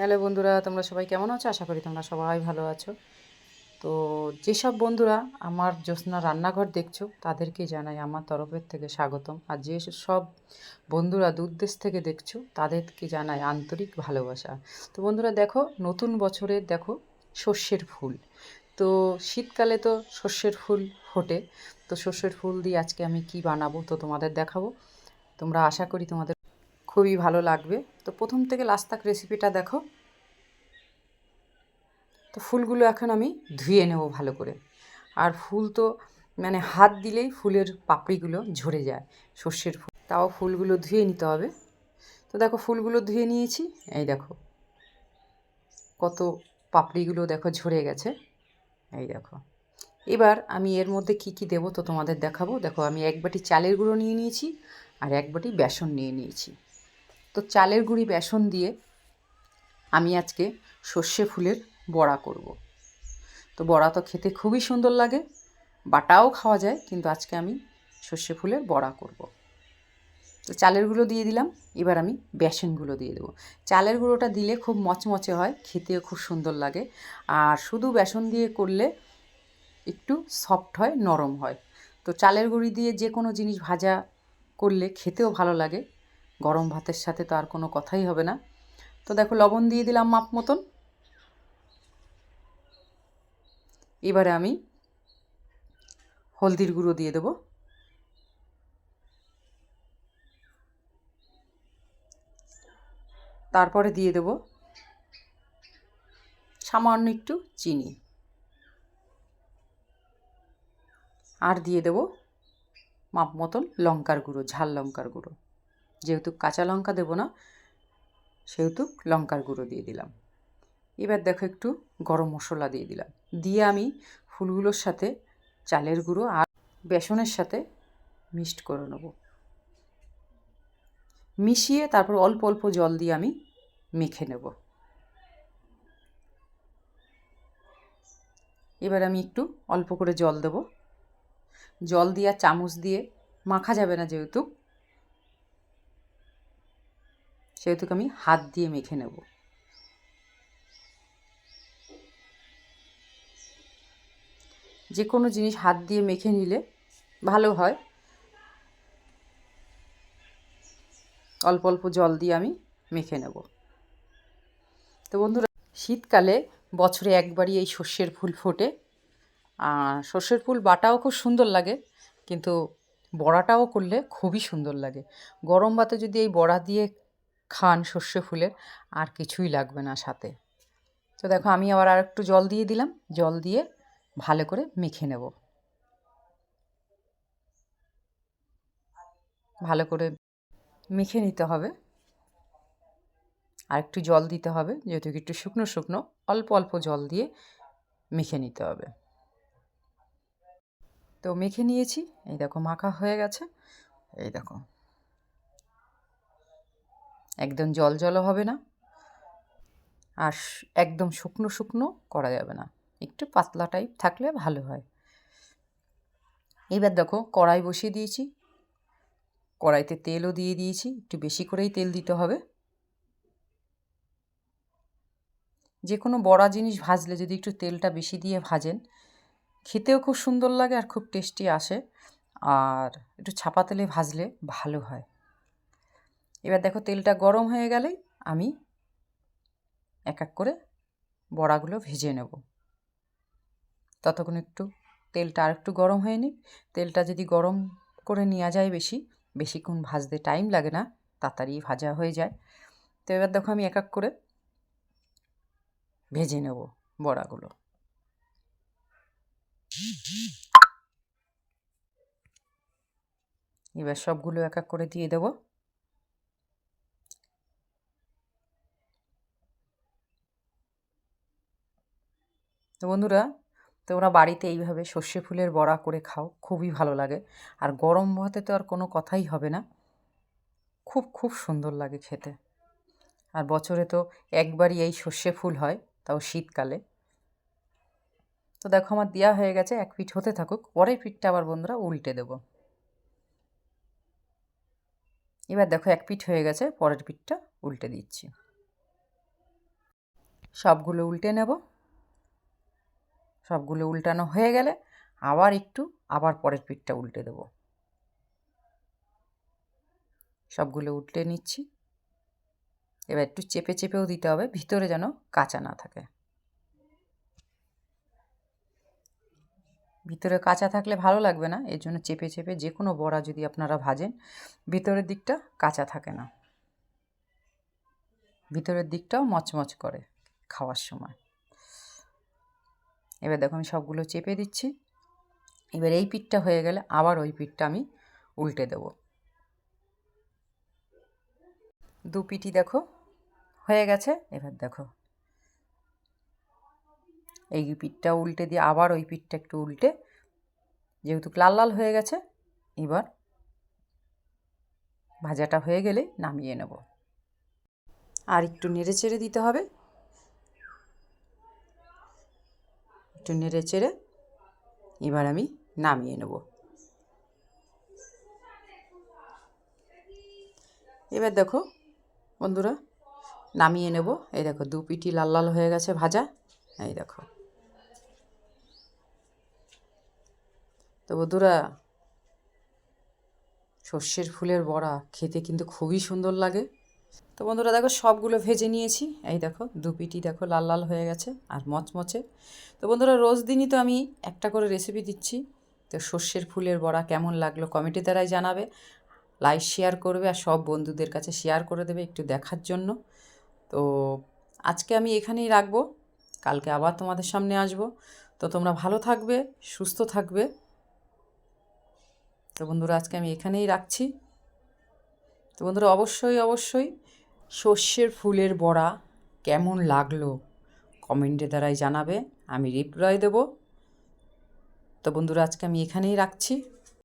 Hello বন্ধুরা, তোমরা সবাই কেমন আছো? আশা করি তোমরা সবাই ভালো আছো। তো যেসব বন্ধুরা আমার জ্যোৎস্না রান্নাঘর দেখছ, তাদেরকে জানাই আমার তরফের থেকে স্বাগতম। আর যে সব বন্ধুরা দূর দেশ থেকে দেখছ, তাদেরকে জানাই আন্তরিক ভালোবাসা। তো বন্ধুরা, দেখো, নতুন বছরের দেখো, সর্ষের ফুল। তো শীতকালে তো সর্ষের ফুল ফোটে। তো সর্ষের ফুল দিয়ে আজকে আমি কি বানাবো, তো তোমাদের দেখাবো। তোমরা আশা করি তোমাদের খুবই ভালো লাগবে। তো প্রথম থেকে লাস্ট তাক রেসিপিটা দেখো। তো ফুলগুলো এখন আমি ধুয়ে নেব ভালো করে। আর ফুল তো মানে হাত দিলেই ফুলের পাপড়িগুলো ঝরে যায়, সর্ষের ফুল। তাও ফুলগুলো ধুয়ে নিতে হবে। তো দেখো ফুলগুলো ধুয়ে নিয়েছি। এই দেখো। কত পাপড়িগুলো দেখো ঝরে গেছে। এই দেখো। এবার আমি এর মধ্যে কি কি দেবো তো তোমাদের দেখাবো। দেখো আমি এক বাটি চালের গুঁড়ো নিয়ে নিয়েছি আর এক বাটি বেসন নিয়ে নিয়েছি। তো চালের গুঁড়ি, বেসন দিয়ে আমি আজকে সর্ষে ফুলের বড়া করব। তো বড়া তো খেতে খুবই সুন্দর লাগে, বাটাও খাওয়া যায়, কিন্তু আজকে আমি সর্ষে ফুলের বড়া করব। তো চালের গুঁড়ো দিয়ে দিলাম, এবার আমি বেসনগুলো দিয়ে দেবো চালের গুঁড়োটা দিলে খুব মচমচে হয়, খেতেও খুব সুন্দর লাগে, আর শুধু বেসন দিয়ে করলে একটু সফট হয়, নরম হয় তো চালের গুঁড়ি দিয়ে যে কোনো জিনিস ভাজা করলে খেতেও ভালো লাগে গরম ভাতের সাথে তো আর কোনো কথাই হবে না। তো দেখো, লবণ দিয়ে দিলাম মাপ মতন। এবারে আমি হলদির গুঁড়ো দিয়ে দেবো। তারপরে দিয়ে দেবো সামান্য একটু চিনি। আর দিয়ে দেবো মাপ মতন লঙ্কার গুঁড়ো, ঝাল লঙ্কার গুঁড়ো। যেহেতু কাঁচা লঙ্কা দেবো না, সেহেতু লঙ্কার গুঁড়ো দিয়ে দিলাম। এবার দেখো একটু গরম মশলা দিয়ে দিলাম। দিয়ে আমি ফুলগুলোর সাথে চালের গুঁড়ো আর বেসনের সাথে মিক্সড করে নেব। মিশিয়ে তারপর অল্প অল্প জল দিয়ে আমি মেখে নেব। এবার আমি একটু অল্প করে জল দেব। জল দিয়ে চামচ দিয়ে মাখা যাবে না যেহেতু সেহেতু আমি হাত দিয়ে মেখে নেব। যে কোনো জিনিস হাত দিয়ে মেখে নিলে ভালো হয়। অল্প অল্প জল দিয়ে আমি মেখে নেব। তো বন্ধুরা, শীতকালে বছরে একবারই এই সর্ষের ফুল ফোটে। আর সর্ষের ফুল বাটাও খুব সুন্দর লাগে, কিন্তু বড়াটাও করলে খুবই সুন্দর লাগে। গরম ভাতে যদি এই বড়া দিয়ে খান সর্ষে ফুলের, আর কিছুই লাগবে না সাথে। তো দেখো, আমি আবার আর একটু জল দিয়ে দিলাম। জল দিয়ে ভালো করে মেখে নেব। ভালো করে মেখে নিতে হবে। আর একটু জল দিতে হবে, যেহেতু একটু শুকনো শুকনো, অল্প অল্প জল দিয়ে মেখে নিতে হবে। তো মেখে নিয়েছি। এই দেখো, মাখা হয়ে গেছে। এই দেখো। একদম জল জলও হবে না। আর একদম শুকনো শুকনো করা যাবে না। একটু পাতলা টাইপ থাকলে ভালো হয়। এবার দেখো কড়াই বসিয়ে দিয়েছি। কড়াইতে তেলও দিয়ে দিয়েছি। একটু বেশি করেই তেল দিতে হবে। যে কোনো বড়া জিনিস ভাজলে যদি একটু তেলটা বেশি দিয়ে ভাজেন, খেতেও খুব সুন্দর লাগে আর খুব টেস্টি আসে। আর একটু ছাপা তেলে ভাজলে ভালো হয়। এবার দেখো তেলটা গরম হয়ে গেলে আমি এক এক করে বড়াগুলো ভেজে নেব। ততক্ষণ একটু তেলটা আর একটু গরম হয়ে নিক। তেলটা যদি গরম করে নেওয়া যায় বেশি, বেশিক্ষণ ভাজতে টাইম লাগে না, তাড়াতাড়ি ভাজা হয়ে যায়। তো এবার দেখো আমি এক এক করে ভেজে নেব বড়াগুলো। এবার সবগুলো এক এক করে দিয়ে দেবো। তো বন্ধুরা, তোমরা বাড়িতে এইভাবে সর্ষে ফুলের বড়া করে খাও, খুবই ভালো লাগে। আর গরম ভাতে তো আর কোনো কথাই হবে না। খুব খুব সুন্দর লাগে খেতে। আর বছরে তো একবারই এই সর্ষে ফুল হয়, তাও শীতকালে। তো দেখো, আমার দেওয়া হয়ে গেছে, এক পিঠ হতে থাকুক, পরের পিঠটা আবার বন্ধুরা উল্টে দেব। এবার দেখো, এক পিঠ হয়ে গেছে, পরের পিঠটা উল্টে দিচ্ছি। সবগুলো উল্টে নেব। সবগুলো উল্টানো হয়ে গেলে আবার একটু, আবার পরের পিঠটা উল্টে দেব। সবগুলো উল্টে নিচ্ছি। এবার একটু চেপে চেপেও দিতে হবে, ভিতরে যেন কাঁচা না থাকে। ভিতরে কাঁচা থাকলে ভালো লাগবে না, এর জন্য চেপে চেপে যে কোনো বড়া যদি আপনারা ভাজেন, ভিতরের দিকটা কাঁচা থাকে না। ভিতরের দিকটাও মচমচ করে খাওয়ার সময়। এবার দেখো আমি সবগুলো চেপে দিচ্ছি। এবার এই পিঠটা হয়ে গেলে আবার ওই পিঠটা আমি উল্টে দেব। দু পিঠি দেখো হয়ে গেছে। এবার দেখো এই পিঠটা উল্টে দিয়ে আবার ওই পিঠটা একটু উল্টে, যেহেতু লাল লাল হয়ে গেছে, এবার ভাজাটা হয়ে গেলে নামিয়ে নেব। আর একটু নেড়ে চেড়ে দিতে হবে। একটু নেড়ে চেড়ে এবার আমি নামিয়ে নেব। এবার দেখো বন্ধুরা নামিয়ে নেব। এই দেখো দু পিটি লাল লাল হয়ে গেছে ভাজা। এই দেখো। তো বন্ধুরা সর্ষের ফুলের বড়া খেতে কিন্তু খুবই সুন্দর লাগে। তো বন্ধুরা দেখো সবগুলো ভেজে নিয়েছি। এই দেখো, দু পিটি দেখো লাল লাল হয়ে গেছে আর মচমচে। তো বন্ধুরা রোজ দিনই তো আমি একটা করে রেসিপি দিচ্ছি। তো সর্ষের ফুলের বড়া কেমন লাগল কমেন্টের দ্বারাই জানাবে। লাইক শেয়ার করবে আর সব বন্ধুদের কাছে শেয়ার করে দেবে একটু দেখার জন্য। তো আজকে আমি এখানেই রাখব। কালকে আবার তোমাদের সামনে আসব। তো তোমরা ভালো থাকবে, সুস্থ থাকবে। তো বন্ধুরা আজকে আমি এখানেই রাখছি। তো বন্ধুরা, অবশ্যই অবশ্যই সর্ষের ফুলের বড়া কেমন লাগল কমেন্টের দ্বারাই জানাবে। আমি রিপ্লাই দেব। তো বন্ধুরা, আজকে আমি এখানেই রাখছি।